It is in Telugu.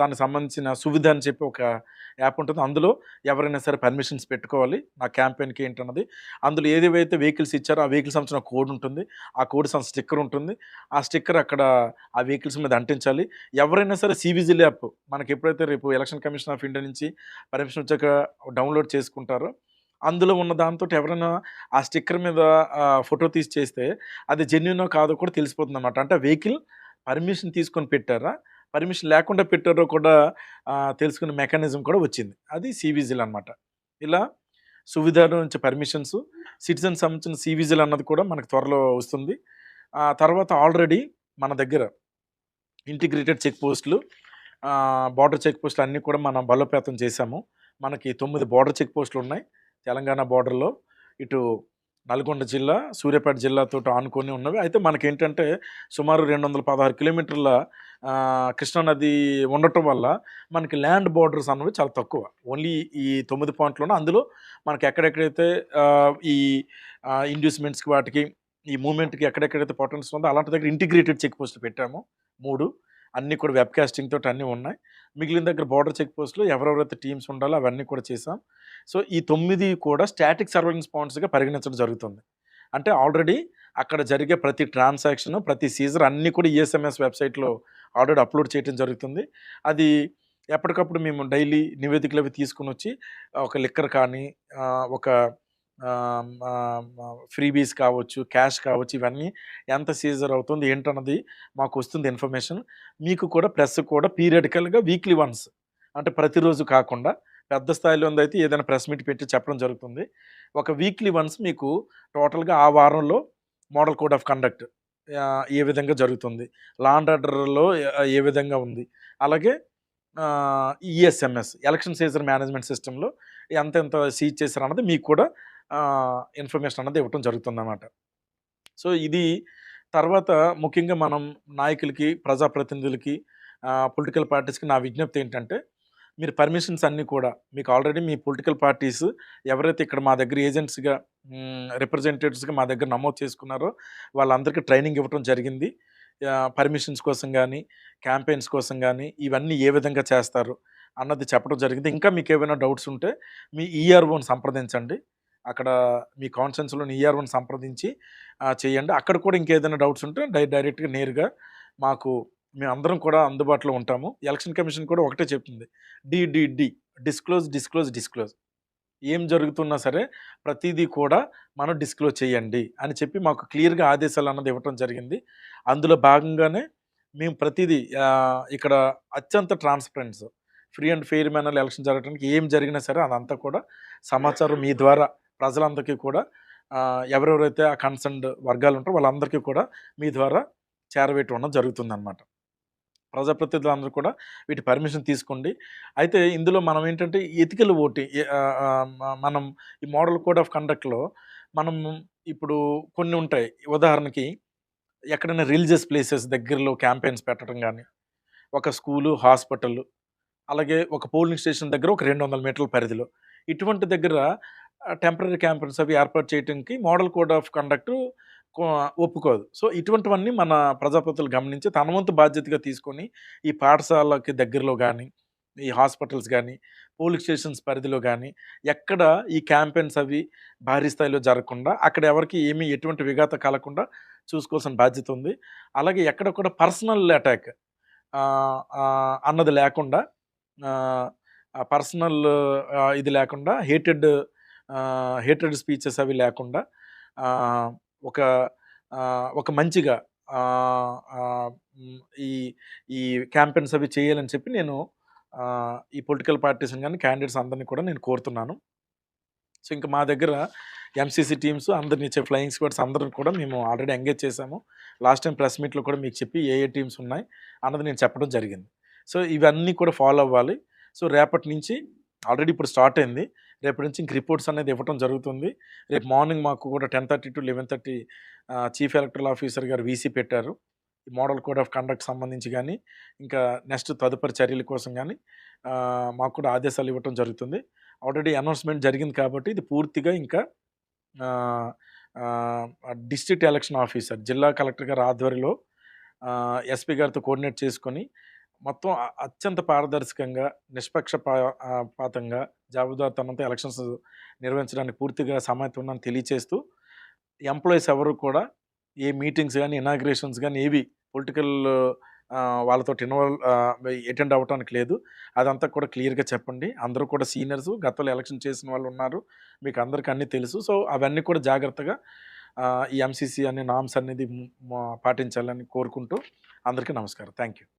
దానికి సంబంధించిన సువిధ అని చెప్పి ఒక యాప్ ఉంటుంది. అందులో ఎవరైనా సరే పర్మిషన్స్ పెట్టుకోవాలి. నా క్యాంపెయిన్కి ఏంటన్నది? అందులో ఏదేవైతే వెహికల్స్ ఇచ్చారో ఆ వెహికల్స్ సంబంధించిన కోడ్ ఉంటుంది. ఆ కోడ్ సంబంధించిన స్టిక్కర్ ఉంటుంది. ఆ స్టిక్కర్ అక్కడ ఆ వెహికల్స్ మీద అంటించాలి. ఎవరైనా సరే సివిజిల్ యాప్ మనకి ఎప్పుడైతే రేపు ఎలక్షన్ కమిషన్ ఆఫ్ ఇండియా నుంచి పర్మిషన్ వచ్చాక డౌన్లోడ్ చేసుకుంటారో అందులో ఉన్న దాంతో ఎవరైనా ఆ స్టిక్కర్ మీద ఫోటో తీసి చేస్తే అది జెన్యునో కాదో కూడా తెలిసిపోతుంది అనమాట అంటే వెహికల్ పర్మిషన్ తీసుకొని పెట్టారా? పర్మిషన్ లేకుండా పెట్టారో కూడా తెలుసుకునే మెకానిజం కూడా వచ్చింది. అది సివిజిల్ అన్నమాట. ఇలా సువిధ నుంచి పర్మిషన్స్ సిటిజన్ సంబంధించిన సివిజిల్ అన్నది కూడా మనకు త్వరలో వస్తుంది. ఆ తర్వాత ఆల్రెడీ మన దగ్గర ఇంటిగ్రేటెడ్ చెక్ పోస్టులు బార్డర్ చెక్ పోస్టులు అన్నీ కూడా మనం బలోపేతం చేశాము. మనకి తొమ్మిది బార్డర్ చెక్ పోస్టులు ఉన్నాయి తెలంగాణ బార్డర్లో. ఇటు నల్గొండ జిల్లా సూర్యాపేట జిల్లాతో ఆనుకొని ఉన్నవి. అయితే మనకి ఏంటంటే సుమారు రెండు వందల పదహారు కిలోమీటర్ల కృష్ణానది ఉండటం వల్ల మనకి ల్యాండ్ బార్డర్స్ అన్నవి చాలా తక్కువ. ఓన్లీ ఈ తొమ్మిది పాయింట్లోనే. అందులో మనకి ఎక్కడెక్కడైతే ఈ ఇండ్యూస్మెంట్స్కి వాటికి ఈ మూమెంట్కి ఎక్కడెక్కడైతే పొటెన్స్ ఉందో అలాంటి దగ్గర ఇంటిగ్రేటెడ్ చెక్ పోస్ట్ పెట్టాము. మూడు. అన్నీ కూడా వెబ్ కాస్టింగ్ తోటి అన్నీ ఉన్నాయి. మిగిలిన దగ్గర బార్డర్ చెక్ పోస్టులు ఎవరెవరైతే టీమ్స్ ఉండాలో అవన్నీ కూడా చేసాం సో ఈ తొమ్మిది కూడా స్టాటిక్ సర్వేలెన్స్ పాయింట్స్గా పరిగణించడం జరుగుతుంది. అంటే ఆల్రెడీ అక్కడ జరిగే ప్రతి ట్రాన్సాక్షన్ ప్రతి సీజర్ అన్నీ కూడా ఈఎస్ఎంఎస్ వెబ్సైట్లో ఆల్రెడీ అప్లోడ్ చేయడం జరుగుతుంది. అది ఎప్పటికప్పుడు మేము డైలీ నివేదికలు అవి తీసుకుని వచ్చి ఒక లిక్కర్ కానీ ఒక ఫ్రీబీస్ కావచ్చు క్యాష్ కావచ్చు ఇవన్నీ ఎంత సీజర్ అవుతుంది ఏంటన్నది మాకు వస్తుంది ఇన్ఫర్మేషన్. మీకు కూడా ప్రెస్ కూడా పీరియడికల్గా వీక్లీ వన్స్ అంటే ప్రతిరోజు కాకుండా పెద్ద స్థాయిలో ఉందైతే ఏదైనా ప్రెస్ మీట్ పెట్టి చెప్పడం జరుగుతుంది. ఒక వీక్లీ వన్స్ మీకు టోటల్గా ఆ వారంలో మోడల్ కోడ్ ఆఫ్ కండక్ట్ ఏ విధంగా జరుగుతుంది లా అండ్ ఆర్డర్లో ఏ విధంగా ఉంది అలాగే ఈఎస్ఎంఎస్ ఎలక్షన్ సీజన్ మేనేజ్మెంట్ సిస్టంలో ఎంత ఎంత సీజ్ చేశారు అన్నది మీకు కూడా ఇన్ఫర్మేషన్ అన్నది ఇవ్వటం జరుగుతుంది అన్నమాట సో ఇది తర్వాత ముఖ్యంగా మనం నాయకులకి ప్రజాప్రతినిధులకి పొలిటికల్ పార్టీస్కి నా విజ్ఞప్తి ఏంటంటే మీరు పర్మిషన్స్ అన్నీ కూడా మీకు ఆల్రెడీ మీ పొలిటికల్ పార్టీస్ ఎవరైతే ఇక్కడ మా దగ్గర ఏజెంట్స్గా రిప్రజెంటేటివ్స్గా మా దగ్గర నమోదు చేసుకున్నారో వాళ్ళందరికీ ట్రైనింగ్ ఇవ్వడం జరిగింది. పర్మిషన్స్ కోసం కానీ క్యాంపెయిన్స్ కోసం కానీ ఇవన్నీ ఏ విధంగా చేస్తారు అన్నది చెప్పడం జరిగింది. ఇంకా మీకు ఏమైనా డౌట్స్ ఉంటే మీ ఈఆర్ఓని సంప్రదించండి. అక్కడ మీ కాన్ఫరెన్స్లోని ఈఆర్ఓని సంప్రదించి చేయండి. అక్కడ కూడా ఇంకేదైనా డౌట్స్ ఉంటే డై డైరెక్ట్గా నేరుగా మాకు మేము అందరం కూడా అందుబాటులో ఉంటాము. ఎలక్షన్ కమిషన్ కూడా ఒకటే చెప్తుంది. డిడిడి డిస్క్లోజ్ డిస్క్లోజ్ డిస్క్లోజ్. ఏం జరుగుతున్నా సరే ప్రతిదీ కూడా మనం డిస్క్లోజ్ చేయండి అని చెప్పి మాకు క్లియర్గా ఆదేశాలు అన్నది ఇవ్వటం జరిగింది. అందులో భాగంగానే మేము ప్రతిదీ ఇక్కడ అత్యంత transparence free and fair manner election జరగడానికి ఏం జరిగినా సరే అదంతా కూడా సమాచారం మీ ద్వారా ప్రజలందరికీ కూడా ఎవరెవరైతే ఆ కన్సర్న్డ్ వర్గాలు ఉంటారో వాళ్ళందరికీ కూడా మీ ద్వారా చేరవేయటం జరుగుతుందన్నమాట. ప్రజాప్రతినిధులందరూ కూడా వీటి పర్మిషన్ తీసుకోండి. అయితే ఇందులో మనం ఏంటంటే ఎథికల్ ఓటింగ్ మనం ఈ మోడల్ కోడ్ ఆఫ్ కండక్ట్లో మనం ఇప్పుడు కొన్ని ఉంటాయి. ఉదాహరణకి ఎక్కడైనా రిలీజియస్ ప్లేసెస్ దగ్గరలో క్యాంపెయిన్స్ పెట్టడం కానీ ఒక స్కూలు హాస్పిటల్ అలాగే ఒక పోలింగ్ స్టేషన్ దగ్గర ఒక రెండు వందల మీటర్ల పరిధిలో ఇటువంటి దగ్గర టెంపరీ క్యాంపెయిన్స్ అవి ఏర్పాటు చేయడానికి మోడల్ కోడ్ ఆఫ్ కండక్ట్ ఒప్పుకోదు. సో ఇటువంటివన్నీ మన ప్రజాపతులు గమనించి తన వంతు బాధ్యతగా తీసుకొని ఈ పాఠశాలకి దగ్గరలో కానీ ఈ హాస్పిటల్స్ కానీ పోలీస్ స్టేషన్స్ పరిధిలో కానీ ఎక్కడ ఈ క్యాంపెయిన్స్ అవి భారీ స్థాయిలో జరగకుండా అక్కడ ఎవరికి ఏమీ ఎటువంటి విఘాత కలగకుండా చూసుకోవాల్సిన బాధ్యత ఉంది. అలాగే ఎక్కడ కూడా పర్సనల్ అటాక్ అన్నది లేకుండా పర్సనల్ ఇది లేకుండా హేటెడ్ హేటెడ్ స్పీచెస్ అవి లేకుండా ఒక ఒక మంచిగా ఈ ఈ క్యాంపెయిన్స్ అవి చేయాలని చెప్పి నేను ఈ పొలిటికల్ పార్టీస్ కానీ క్యాండిడేట్స్ అందరినీ కూడా నేను కోరుతున్నాను. సో ఇంకా మా దగ్గర ఎంసీసీ టీమ్స్ అందరిని ఇచ్చే ఫ్లయింగ్ స్క్వాడ్స్ అందరిని కూడా మేము ఆల్రెడీ ఎంగేజ్ చేశాము. లాస్ట్ టైం ప్రెస్ మీట్లో కూడా మీకు చెప్పి ఏ ఏ టీమ్స్ ఉన్నాయి అన్నది నేను చెప్పడం జరిగింది. సో ఇవన్నీ కూడా ఫాలో అవ్వాలి. సో రేపటి నుంచి ఆల్రెడీ ఇప్పుడు స్టార్ట్ అయింది. రేపటి నుంచి ఇంక రిపోర్ట్స్ అనేది ఇవ్వడం జరుగుతుంది. రేపు మార్నింగ్ మాకు కూడా ten thirty to eleven thirty chief electoral officer గారు వీసీ పెట్టారు. ఈ మోడల్ కోడ్ ఆఫ్ కండక్ట్ సంబంధించి కానీ ఇంకా నెక్స్ట్ తదుపరి చర్యల కోసం కానీ మాకు కూడా ఆదేశాలు ఇవ్వటం జరుగుతుంది. ఆల్రెడీ అనౌన్స్మెంట్ జరిగింది కాబట్టి ఇది పూర్తిగా ఇంకా డిస్ట్రిక్ట్ ఎలక్షన్ ఆఫీసర్ జిల్లా కలెక్టర్ గారి ఆధ్వర్యంలో ఎస్పీ గారితో కోఆర్డినేట్ చేసుకొని మొత్తం అత్యంత పారదర్శకంగా, నిష్పక్షపాతంగా ఆహ్, పాతంగా, ఎలక్షన్స్ నిర్వహించడానికి పూర్తిగా సమ్మతి ఉందని తెలియచేస్తూ, ఎంప్లాయీస్ ఎవరు కూడా ఏ మీటింగ్స్ కానీ ఇనాగ్రేషన్స్ కానీ ఏవి పొలిటికల్ వాళ్ళతో వాళ్ళతోటి ఇన్వాల్వ్ అటెండ్ అవ్వటానికి లేదు. అదంతా కూడా క్లియర్‌గా చెప్పండి. అందరూ కూడా సీనియర్స్ గతంలో ఎలక్షన్ చేసిన వాళ్ళు ఉన్నారు మీకు అందరికీ అన్నీ తెలుసు. సో, అవన్నీ కూడా జాగ్రత్తగా ఈ ఎంసీసీ అనే నామ్స్ అనేది పాటించాలని కోరుకుంటూ అందరికీ నమస్కారం. Thank you.